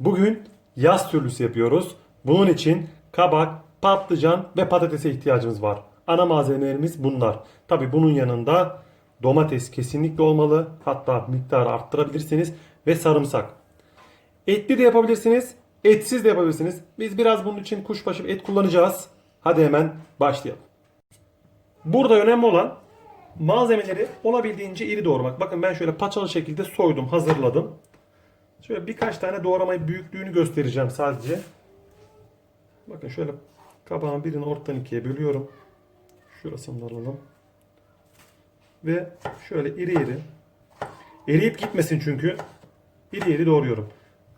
Bugün yaz türlüsü yapıyoruz. Bunun için kabak, patlıcan ve patatese ihtiyacımız var. Ana malzemelerimiz bunlar. Tabi bunun yanında domates kesinlikle olmalı. Hatta miktarı arttırabilirsiniz ve sarımsak. Etli de yapabilirsiniz, etsiz de yapabilirsiniz. Biz biraz bunun için kuşbaşı et kullanacağız. Hadi hemen başlayalım. Burada önemli olan malzemeleri olabildiğince iri doğramak. Bakın ben şöyle paçalı şekilde soydum, hazırladım. Şöyle birkaç tane doğramayı büyüklüğünü göstereceğim sadece. Bakın şöyle kabağın birini ortadan ikiye bölüyorum. Şurasını alalım. Ve şöyle iri iri. Eriyip gitmesin çünkü. İri iri doğruyorum.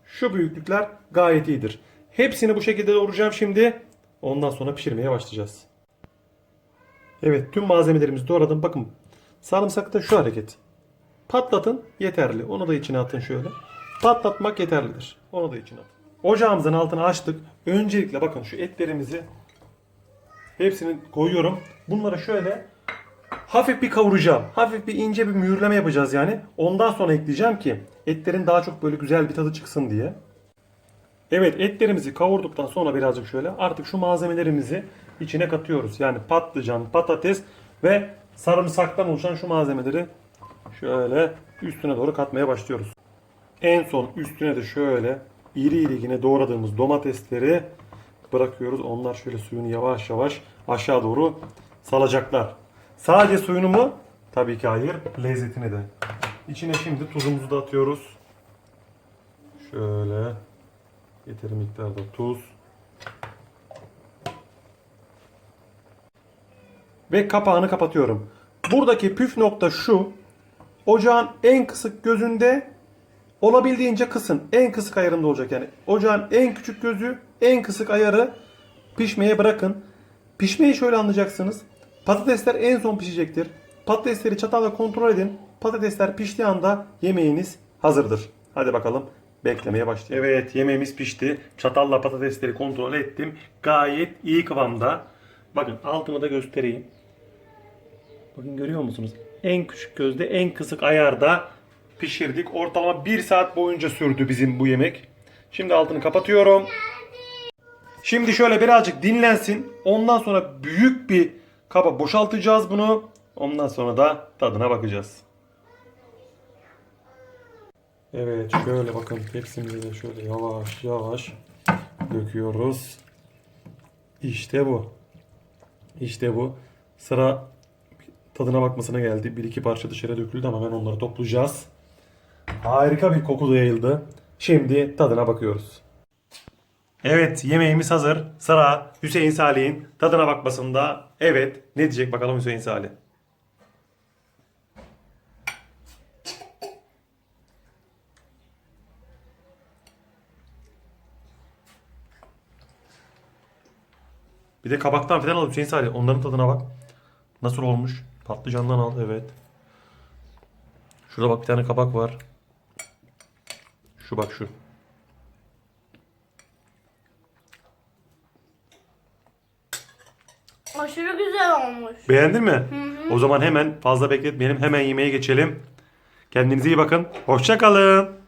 Şu büyüklükler gayet iyidir. Hepsini bu şekilde doğrayacağım şimdi. Ondan sonra pişirmeye başlayacağız. Evet tüm malzemelerimizi doğradım. Bakın sarımsakta şu hareket. Patlatın yeterli. Onu da içine atın şöyle. Patlatmak yeterlidir. Onu da içine atın. Ocağımızın altını açtık. Öncelikle bakın şu etlerimizi hepsini koyuyorum. Bunları şöyle hafif bir kavuracağım. Hafif bir ince bir mühürleme yapacağız yani. Ondan sonra ekleyeceğim ki etlerin daha çok böyle güzel bir tadı çıksın diye. Evet etlerimizi kavurduktan sonra birazcık şöyle artık şu malzemelerimizi içine katıyoruz. Yani patlıcan, patates ve sarımsaktan oluşan şu malzemeleri şöyle üstüne doğru katmaya başlıyoruz. En son üstüne de şöyle iri iri yine doğradığımız domatesleri bırakıyoruz. Onlar şöyle suyunu yavaş yavaş aşağı doğru salacaklar. Sadece suyunu mu? Tabii ki hayır. Lezzetini de. İçine şimdi tuzumuzu da atıyoruz. Şöyle yeteri miktarda tuz. Ve kapağını kapatıyorum. Buradaki püf nokta şu. Ocağın en kısık gözünde olabildiğince kısın. En kısık ayarında olacak yani. Ocağın en küçük gözü, en kısık ayarı pişmeye bırakın. Pişmeyi şöyle anlayacaksınız. Patatesler en son pişecektir. Patatesleri çatalla kontrol edin. Patatesler piştiği anda yemeğiniz hazırdır. Hadi bakalım beklemeye başlayalım. Evet yemeğimiz pişti. Çatalla patatesleri kontrol ettim. Gayet iyi kıvamda. Bakın altını da göstereyim. Bakın görüyor musunuz? En küçük gözde en kısık ayarda pişirdik. Ortalama 1 saat boyunca sürdü bizim bu yemek. Şimdi altını kapatıyorum. Şimdi şöyle birazcık dinlensin. Ondan sonra büyük bir kaba boşaltacağız bunu. Ondan sonra da tadına bakacağız. Evet şöyle bakın tepsimize de şöyle yavaş yavaş döküyoruz. İşte bu. İşte bu. Sıra tadına bakmasına geldi. Bir iki parça dışarı döküldü ama ben onları toplayacağız. Harika bir koku da yayıldı. Şimdi tadına bakıyoruz. Evet yemeğimiz hazır. Sıra Hüseyin Salih'in tadına bakmasında. Evet ne diyecek bakalım Hüseyin Salih. Bir de kabaktan falan al Hüseyin Salih. Onların tadına bak. Nasıl olmuş? Patlıcandan al evet. Şurada bak bir tane kabak var. Şu bak şu. Aşırı güzel olmuş. Beğendin mi? O zaman hemen fazla bekletmeyelim. Hemen yemeğe geçelim. Kendinize iyi bakın. Hoşça kalın.